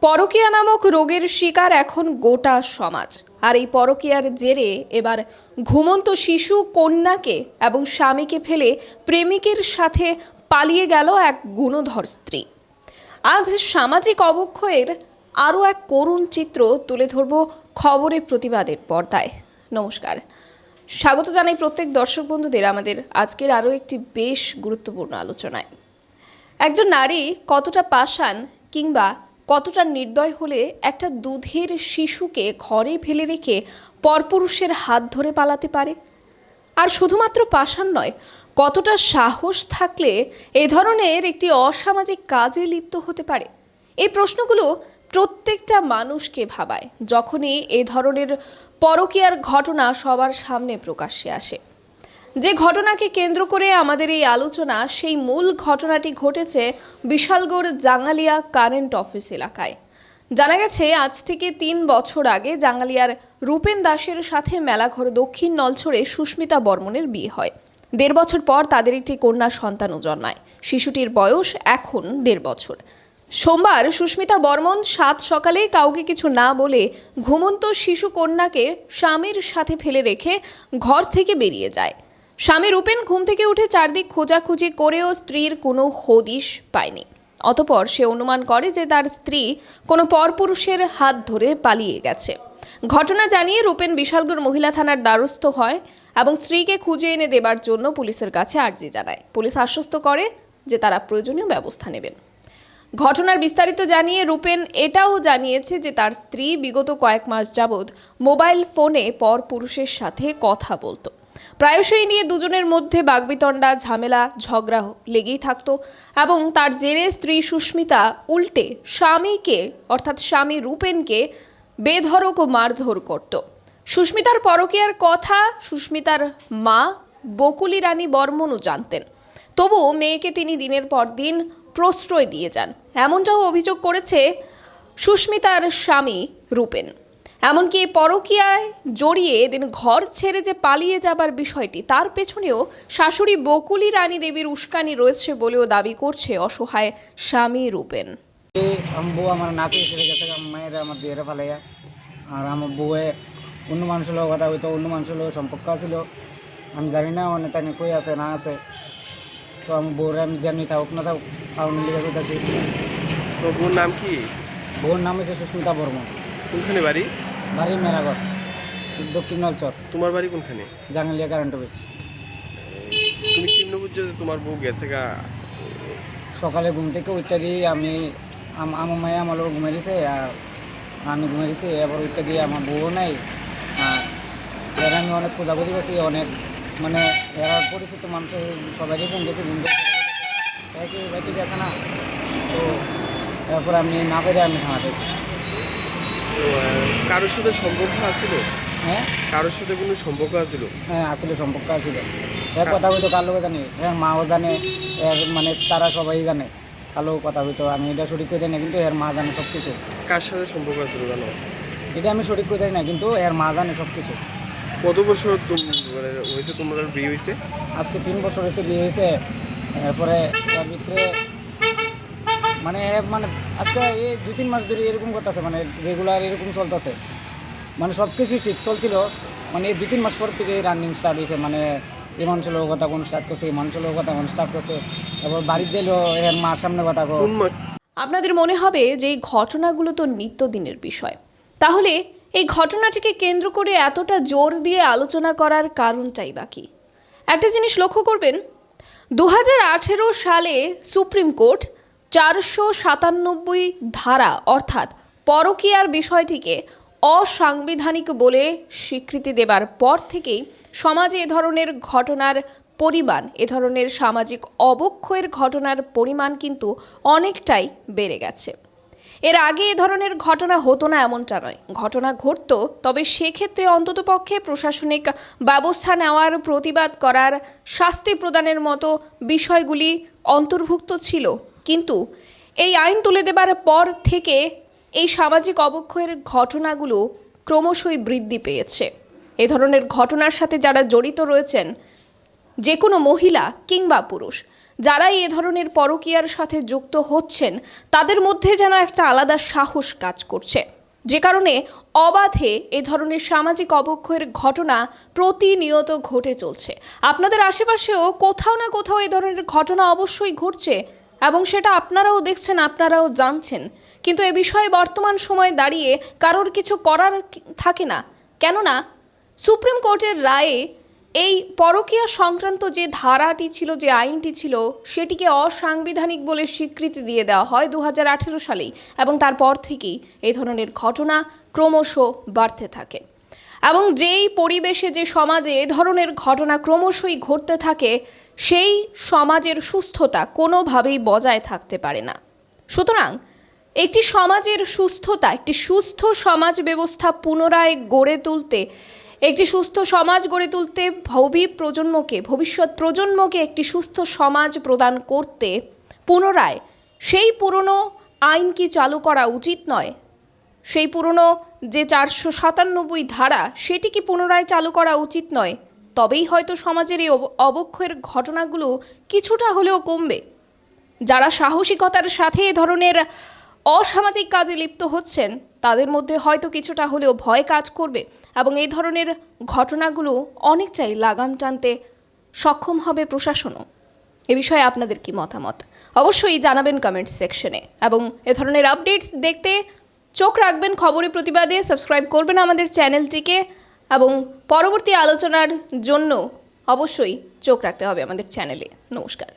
পরকীয়া নামক রোগের শিকার এখন গোটা সমাজ। আর এই পরকীয়ার জেরে এবার ঘুমন্ত শিশু কন্যাকে এবং স্বামীকে ফেলে প্রেমিকের সাথে পালিয়ে গেল এক গুণধর স্ত্রী। আজ সামাজিক অবক্ষয়ের আরও এক করুণ চিত্র তুলে ধরব খবরে প্রতিবাদের পর্দায়। নমস্কার। স্বাগত জানাই প্রত্যেক দর্শক বন্ধুদের আমাদের আজকের আরও একটি বেশ গুরুত্বপূর্ণ আলোচনায়। একজন নারী কতটা পাষাণ কিংবা কতটা নির্দয় হলে একটা দুধের শিশুকে ঘরে ফেলে রেখে পরপুরুষের হাত ধরে পালাতে পারে? আর শুধুমাত্র পাষাণ নয়, কতটা সাহস থাকলে এ ধরনের একটি অসামাজিক কাজে লিপ্ত হতে পারে? এই প্রশ্নগুলো প্রত্যেকটা মানুষকে ভাবায়, যখনই এ ধরনের পরকীয়ার ঘটনা সবার সামনে প্রকাশ্যে আসে। যে ঘটনাকে কেন্দ্র করে আমাদের এই আলোচনা, সেই মূল ঘটনাটি ঘটেছে বিশালগড় জাঙ্গালিয়া কারেন্ট অফিস এলাকায়। জানা গেছে, আজ থেকে তিন বছর আগে জাঙ্গালিয়ার রূপেন দাসের সাথে মেলাঘর দক্ষিণ নলছড়ে সুস্মিতা বর্মনের বিয়ে হয়। দেড় বছর পর তাদের একটি কন্যা সন্তানও জন্মায়। শিশুটির বয়স এখন দেড় বছর। সোমবার সুস্মিতা বর্মন সাত সকালে কাউকে কিছু না বলে ঘুমন্ত শিশু কন্যাকে স্বামীর সাথে ফেলে রেখে ঘর থেকে বেরিয়ে যায়। স্বামী রূপেন ঘুম থেকে উঠে চারদিক খোঁজাখুঁজি করেও স্ত্রীর কোনো হদিশ পায়নি। অতপর সে অনুমান করে যে তার স্ত্রী কোনো পরপুরুষের হাত ধরে পালিয়ে গেছে। ঘটনা জানিয়ে রূপেন বিশালগড় মহিলা থানার দ্বারস্থ হয় এবং স্ত্রীকে খুঁজে এনে দেবার জন্য পুলিশের কাছে আর্জি জানায়। পুলিশ আশ্বস্ত করে যে তারা প্রয়োজনীয় ব্যবস্থা নেবেন। ঘটনার বিস্তারিত জানিয়ে রূপেন এটাও জানিয়েছে যে তার স্ত্রী বিগত কয়েক মাস যাবৎ মোবাইল ফোনে পর পুরুষের সাথে কথা বলতো। প্রায়শই নিয়ে দুজনের মধ্যে বাগবিতণ্ডা, ঝামেলা, ঝগড়া লেগেই থাকতো এবং তার জেরে স্ত্রী সুস্মিতা উল্টে স্বামীকে, অর্থাৎ স্বামী রূপেনকে বেধরক ও মারধর করত। সুস্মিতার পরকীয়ার কথা সুস্মিতার মা বকুলি রানী বর্মনও জানতেন। তবু মেয়েকে তিনি দিনের পর দিন প্রশ্রয় দিয়ে যান। এমনটাও অভিযোগ করেছে সুস্মিতার স্বামী রূপেন। এমনকি পরকীয়ায় জড়িয়ে দিন ঘর ছেড়ে যে পালিয়ে যাবার বিষয়টি তার পেছনেও শাশুড়ি বকুলি রানী দেবীর উস্কানি রয়েছে বলেও দাবি করছে অসহায় স্বামী রূপেন। এই আমার বউ আমার নাতি ছেড়ে গেছে আমার মায়ের আমার বিয়ের ফালাইয়া আর আমার বউয়ে অন্য মানুষের লোক কথা হইতো অন্য মানুষের লোক সম্পর্ক ছিল আমি জানি না অনেক তাই কই আছে না আছে। তো আমার বউরে আমি জানি থাকুক না থাকুক কারণ লিখে করতেছি তোর বোন নাম কি? বউর নাম হচ্ছে সুস্মিতা বর্মন। কোনখানে বাড়ি? বাড়ি মেরাগর দক্ষিণ নলচর। তোমার বাড়ি কোনখানে? Jangalia current office. তুমি কেমন বুঝছ যে তোমার বউ গেছে গা? সকালে ঘুম থেকে উঠতে দিয়ে আমি আম- আমার মায়ে আমার লোক ঘুমিয়ে দিছে আর আমি ঘুমিয়ে দিছি এবার উঠতে দিয়ে আমার বউও নাই। আর এর আমি অনেক খোঁজাখুঁজি করছি অনেক মানে এরা পরিচিত মানুষের সবাইকে ফোন করছি ঘুম থেকে কি বাইতে গেছে না? তো এরপর আমি না পেরে আমি থানাতে কারোর সাথে সম্পর্ক আছিল? হ্যাঁ? কারোর সাথে কোনো সম্পর্ক আছিল? হ্যাঁ আসলে সম্পর্ক আছিল। এর কথা হয়তো কার লোকে জানি? এর মাও জানে। এর মানে তারা সবাই জানে। কালো কথা হইতো আমি এটা সঠিক করে না কিন্তু এর মা জানে সব কিছু কার সাথে সম্পর্ক আছিল জানো? এটা আমি সঠিক করে না কিন্তু এর মা জানে সব কিছু কত বছর মানে হয়েছে তোমার বিয়ে হয়েছে? আজকে তিন বছর হয়েছে বিয়ে হয়েছে। এরপরে এর ভিতরে মানে মানে আজকে এই দু তিন মাস ধরে এরকম করতেছে মানে রেগুলার এরকম চলতেছে। মানে সব কিছুই ঠিক চলছিল মানে এই দু তিন মাস পর থেকে রানিং স্টার্ট হয়েছে মানে এই মানুষের লোক কথা কোন স্টার্ট করছে এই মানুষের লোক কথা কোন স্টার্ট করছে তারপর বাড়ির এর মার সামনে কথা আপনাদের মনে হবে যে এই ঘটনাগুলো তো নিত্যদিনের বিষয়। তাহলে এই ঘটনাটিকে কেন্দ্র করে এতটা জোর দিয়ে আলোচনা করার কারণটাই বাকি একটা জিনিস লক্ষ্য করবেন দু হাজার আঠেরো সালে সুপ্রিম কোর্ট চারশো সাতানব্বই ধারা, অর্থাৎ পরকীয়ার বিষয়টিকে অসাংবিধানিক বলে স্বীকৃতি দেবার পর থেকেই সমাজে এ ধরনের ঘটনার পরিমাণ, এ ধরনের সামাজিক অবক্ষয়ের ঘটনার পরিমাণ কিন্তু অনেকটাই বেড়ে গেছে। এর আগে এ ধরনের ঘটনা হতো না এমনটা নয়। ঘটনা ঘটতো, তবে সেক্ষেত্রে অন্ততপক্ষে প্রশাসনিক ব্যবস্থা নেওয়ার, প্রতিবাদ করার শাস্তি প্রদানের মতো বিষয়গুলি অন্তর্ভুক্ত ছিল কিন্তু এই আইন তুলে দেবার পর থেকে এই সামাজিক অবক্ষয়ের ঘটনাগুলো ক্রমশই বৃদ্ধি পেয়েছে। এ ধরনের ঘটনার সাথে যারা জড়িত রয়েছেন যে কোনো মহিলা কিংবা পুরুষ, যারাই এ ধরনের পরকীয়ার সাথে যুক্ত হচ্ছেন, তাদের মধ্যে যেন একটা আলাদা সাহস কাজ করছে। যে কারণে অবাধে এ ধরনের সামাজিক অবক্ষয়ের ঘটনা প্রতিনিয়ত ঘটে চলছে। আপনাদের আশেপাশেও কোথাও না কোথাও এ ধরনের ঘটনা অবশ্যই ঘটছে। এবং সেটা আপনারাও দেখছেন, আপনারাও জানছেন। কিন্তু এ বিষয়ে বর্তমান সময়ে দাঁড়িয়ে কারোর কিছু করার থাকে না। কেননা, সুপ্রিম কোর্টের রায়ে এই পরকীয়া সংক্রান্ত যে ধারাটি ছিল, যে আইনটি ছিল, সেটিকে অসাংবিধানিক বলে স্বীকৃতি দিয়ে দেওয়া হয় দু হাজার আঠেরো সালেই এবং তারপর থেকেই এই ধরনের ঘটনা ক্রমশ বাড়তে থাকে। এবং যেই পরিবেশে, যে সমাজে এ ধরনের ঘটনা ক্রমশই ঘটতে থাকে, সেই সমাজের সুস্থতা কোনোভাবেই বজায় থাকতে পারে না। সুতরাং, একটি সমাজের সুস্থতা, একটি সুস্থ সমাজ ব্যবস্থা পুনরায় গড়ে তুলতে, একটি সুস্থ সমাজ গড়ে তুলতে ভবি প্রজন্মকে, ভবিষ্যৎ প্রজন্মকে একটি সুস্থ সমাজ প্রদান করতে পুনরায় সেই পুরনো আইন কি চালু করা উচিত নয়? সেই পুরনো যে চারশো সাতানব্বই ধারা, সেটি কি পুনরায় চালু করা উচিত নয়? তবেই হয়তো সমাজের এই অব- অবক্ষয়ের ঘটনাগুলো কিছুটা হলেও কমবে। যারা সাহসিকতার সাথে এ ধরনের অসামাজিক কাজে লিপ্ত হচ্ছেন, তাদের মধ্যে হয়তো কিছুটা হলেও ভয় কাজ করবে এবং এই ধরনের ঘটনাগুলো অনেকটাই লাগাম টানতে সক্ষম হবে প্রশাসনও। এ বিষয়ে আপনাদের কি মতামত? অবশ্যই জানাবেন কমেন্ট সেকশনে এবং এ ধরনের আপডেটস দেখতে চোখ রাখবেন, খবরের প্রতিবাদে সাবস্ক্রাইব করবেন আমাদের চ্যানেলটিকে এবং পরবর্তী আলোচনার জন্য অবশ্যই চোখ রাখতে হবে আমাদের চ্যানেলে। নমস্কার।